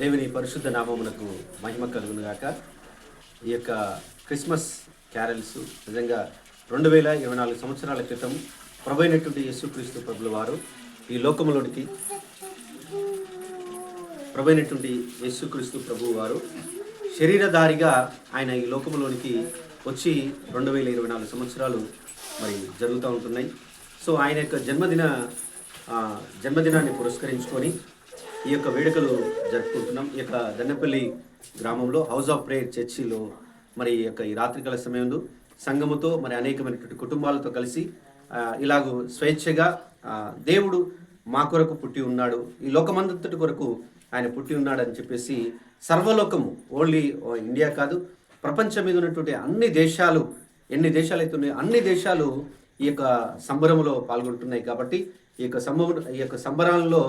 దేవుని పరిశుద్ధ నామమునకు మహిమ కలుగునుగాక. ఈ యొక్క క్రిస్మస్ క్యారల్స్ నిజంగా రెండు వేల ఇరవై నాలుగు సంవత్సరాల క్రితం ప్రభైనటువంటి యేసుక్రీస్తు ప్రభుల వారు ఈ లోకములోనికి ప్రభైనటువంటి యేసుక్రీస్తు ప్రభు వారు శరీరధారిగా ఆయన ఈ లోకములోనికి వచ్చి రెండు వేల ఇరవై నాలుగు సంవత్సరాలు మరి జరుగుతూ ఉంటున్నాయి. సో ఆయన యొక్క జన్మదిన జన్మదినాన్ని పురస్కరించుకొని ఈ యొక్క వేడుకలు జరుపుకుంటున్నాం. ఈ యొక్క దన్నపల్లి గ్రామంలో హౌస్ ఆఫ్ ప్రేయర్ చర్చిలో మరి ఈ యొక్క ఈ రాత్రికాల సమయంలో సంఘముతో మరి అనేకమైనటువంటి కుటుంబాలతో కలిసి ఇలాగూ స్వేచ్ఛగా దేవుడు మా కొరకు పుట్టి ఉన్నాడు ఈ లోకమంతటి కొరకు ఆయన పుట్టి ఉన్నాడు అని చెప్పేసి సర్వలోకము ఓన్లీ ఇండియా కాదు ప్రపంచం మీద ఉన్నటువంటి అన్ని దేశాలు ఎన్ని దేశాలు అయితే ఉన్నాయో అన్ని దేశాలు ఈ యొక్క సంబరంలో పాల్గొంటున్నాయి కాబట్టి ఈ యొక్క సంబరం ఈ యొక్క సంబరాలలో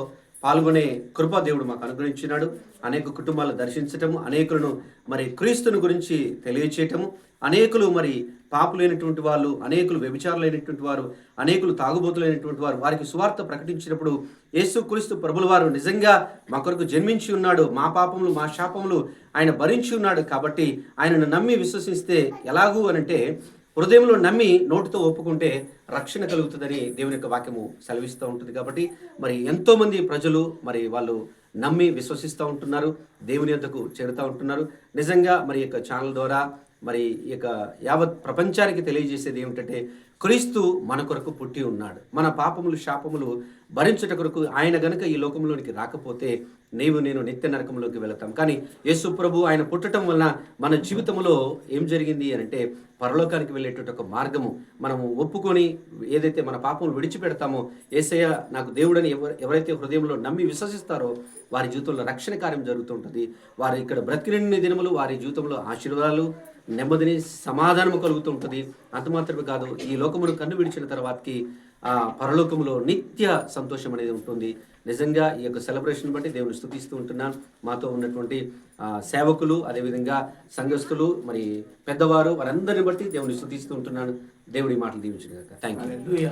పాల్గొనే కృపా దేవుడు మాకు అనుగ్రహించినాడు. అనేక కుటుంబాలు దర్శించటము అనేకులను మరి క్రీస్తుని గురించి తెలియచేయటము అనేకులు మరి పాపులైనటువంటి వాళ్ళు అనేకులు వ్యభిచారులైనటువంటి వారు అనేకులు తాగుబోతులైనటువంటి వారు వారికి సువార్త ప్రకటించినప్పుడు యేసు క్రీస్తు ప్రభుల వారు నిజంగా మా కొరకు జన్మించి ఉన్నాడు. మా పాపములు మా శాపములు ఆయన భరించి ఉన్నాడు కాబట్టి ఆయనను నమ్మి విశ్వసిస్తే ఎలాగూ అనంటే హృదయంలో నమ్మి నోటితో ఒప్పుకుంటే రక్షణ కలుగుతుందని దేవుని యొక్క వాక్యము సెలవిస్తూ ఉంటుంది కాబట్టి మరి ఎంతోమంది ప్రజలు మరి వాళ్ళు నమ్మి విశ్వసిస్తూ ఉంటున్నారు దేవుని యొద్దకు చేరుతూ ఉంటున్నారు. నిజంగా మరి యొక్క ఛానల్ ద్వారా మరి ఈ యొక్క యావత్ ప్రపంచానికి తెలియజేసేది ఏమిటంటే క్రీస్తు మన కొరకు పుట్టి ఉన్నాడు. మన పాపములు శాపములు భరించుట కొరకు ఆయన గనుక ఈ లోకంలోనికి రాకపోతే నీవు నేను నిత్య నరకంలోకి వెళతాం. కానీ యేసు ప్రభు ఆయన పుట్టడం వలన మన జీవితంలో ఏం జరిగింది అని అంటే పరలోకానికి వెళ్ళేటువంటి ఒక మార్గము. మనము ఒప్పుకొని ఏదైతే మన పాపములు విడిచిపెడతామో ఏసయ్య నాకు దేవుడని ఎవరు ఎవరైతే హృదయంలో నమ్మి విశ్వసిస్తారో వారి జీవితంలో రక్షణ కార్యం జరుగుతుంటుంది వారి ఇక్కడ బ్రతికినన్ని దినములు వారి జీవితంలో ఆశీర్వాదాలు నెమ్మదిని సమాధానము కలుగుతూ ఉంటుంది అంత మాత్రమే కాదు ఈ లోకమును కన్ను విడిచిన తర్వాతకి ఆ పరలోకములో నిత్య సంతోషం అనేది ఉంటుంది. నిజంగా ఈ యొక్క సెలబ్రేషన్ బట్టి దేవుని స్థుతిస్తూ ఉంటున్నాను. మాతో ఉన్నటువంటి సేవకులు అదేవిధంగా సంఘస్థులు మరి పెద్దవారు వారందరిని బట్టి దేవుని స్థుతిస్తూ ఉంటున్నాను. దేవుడి మాటలు దీవించిన థ్యాంక్ యూ